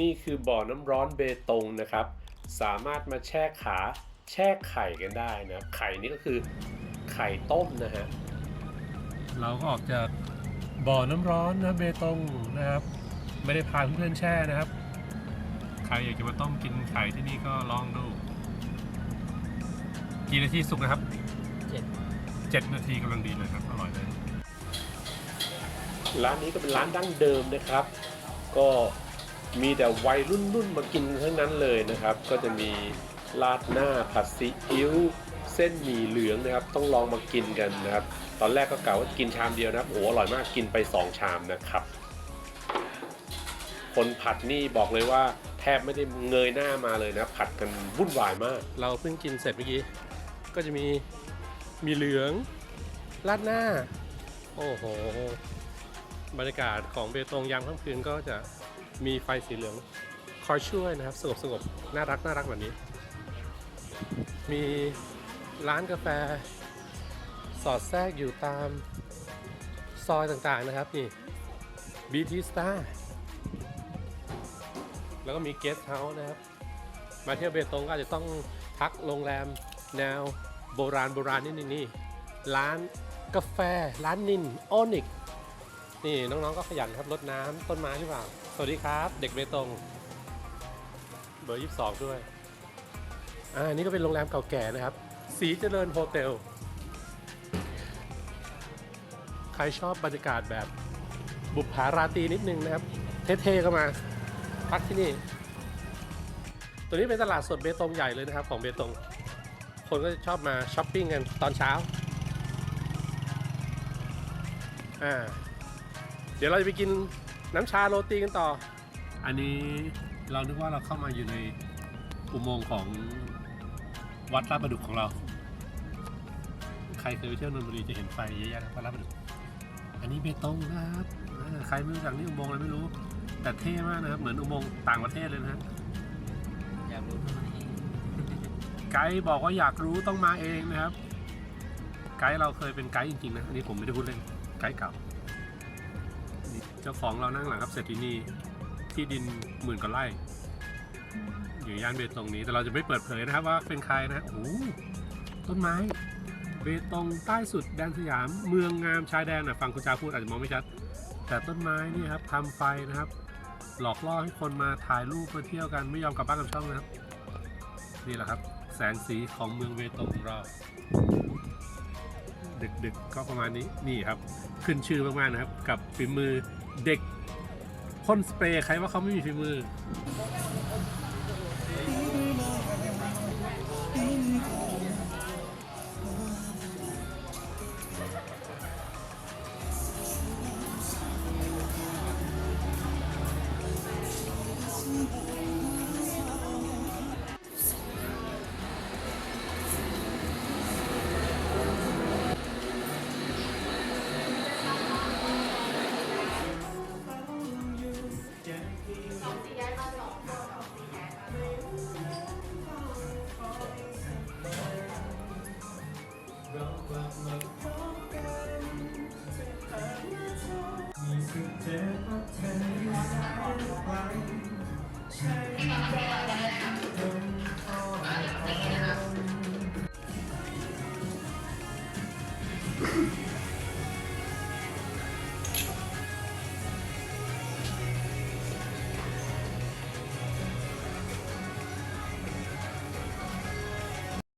นี่คือบ่อน้ำร้อนเบตงนะครับ สามารถมาแช่ขาแช่ไข่กันได้นะครับไข่นี่ก็คือไข่ต้มนะฮะเราก็ออกจากบ่อน้ำร้อนนะเบตงนะครับ ไม่ได้พาเพื่อนๆแช่นะครับ ใครอยากจะมาต้มกินไข่ที่นี่ก็ลองดู กี่นาทีสุกนะครับเจ็ดเจ็ดนาทีกำลังดีเลยครับอร่อยเลยร้านนี้ก็เป็นร้านดั้งเดิมนะครับ ก็ มีแต่วัยรุ่นรุ่นมากินทั้งนั้นเลยนะครับ ก็จะมีราดหน้าผัดซีอิ๊วเส้นหมี่เหลืองนะครับ ต้องลองมากินกันนะครับ ตอนแรกก็กะว่ากินชามเดียวนะครับโอ้อร่อยมากกินไป 2 ชามนะครับ คนผัดนี่บอกเลยว่า แทบไม่ได้เงยหน้ามาเลยนะผัดกันวุ่นวายมาก เราเพิ่งกินเสร็จเมื่อกี้ ก็จะมีมีเหลืองราดหน้า โอ้โห บรรยากาศของเบตงยามค่ำคืนก็จะ มีไฟสีเหลืองคอยช่วยนะครับ สงบสงบน่ารักน่ารักแบบนี้ มีร้านกาแฟ สอดแทรกอยู่ตามซอยต่างๆนะครับนี่ BT Star แล้วก็มีเกสต์เฮาส์นะครับ มาเที่ยวเบตงก็อาจจะต้องพักโรงแรมแนวโบราณโบราณนี่นี่นี่ร้านกาแฟ ร้านนินโอนิกนี่น้องๆก็ขยันครับรดน้ำต้นไม้หรือเปล่า สวัสดีครับ เด็กเบตงเบอร์22ด้วย อ่านี่ก็เป็นโรงแรมเก่าแก่นะครับ สีเจริญโฮเทล ใครชอบบรรยากาศแบบบุปผาราตรีนิดนึงนะครับ เท่ๆก็มา พักที่นี่ ตัวนี้เป็นตลาดสดเบตงใหญ่เลยนะครับ ของเบตง คนก็จะชอบมาช้อปปิ้งกันตอนเช้า อ่า เดี๋ยวเราจะไปกิน น้ำชาโรตีกันต่อ อันนี้เรานึกว่าเราเข้ามาอยู่ในอุโมงค์ของวัดลาดประดุกของเรา ใครเคยไปเที่ยวนนทบุรีจะเห็นไฟเยอะแยะนะวัดลาดประดุก อันนี้เบตงนะครับอ่าใครไม่รู้จักนี่อุโมงค์อะไรไม่รู้ แต่เท่มากนะครับ เหมือนอุโมงค์ต่างประเทศเลยนะฮะอยากรู้ทำไมไกด์บอกว่าอยากรู้ต้องมาเองนะครับ ไกด์เราเคยเป็นไกด์จริงๆนะอันนี้ผมไม่ได้พูดเล่นไกด์เก่า เจ้าของเรานั่งหลังครับเศรษฐินีที่ดินหมื่นกว่าไร่ อยู่ย่านเบตงนี้ แต่เราจะไม่เปิดเผยนะครับว่าเป็นใครนะโอ้โหต้นไม้ เบตงใต้สุดแดนสยาม เมืองงามชายแดนนะฟังคุณจาพูดอาจจะมองไม่ชัด แต่ต้นไม้นี่ครับทำไฟนะครับ หลอกล่อให้คนมาถ่ายรูปมาเที่ยวกันไม่ยอมกลับบ้านกลับช่องนะครับ นี่แหละครับ แสงสีของเมืองเบตงของเรา ดึกๆก็ประมาณนี้นี่ครับ ขึ้นชื่อมากๆนะครับ กับฝีมือเด็กพ่นสเปรย์ใครว่าเขาไม่มีฝีมือ เธอก็เธอใช้ไปใช่ไปตรงคอ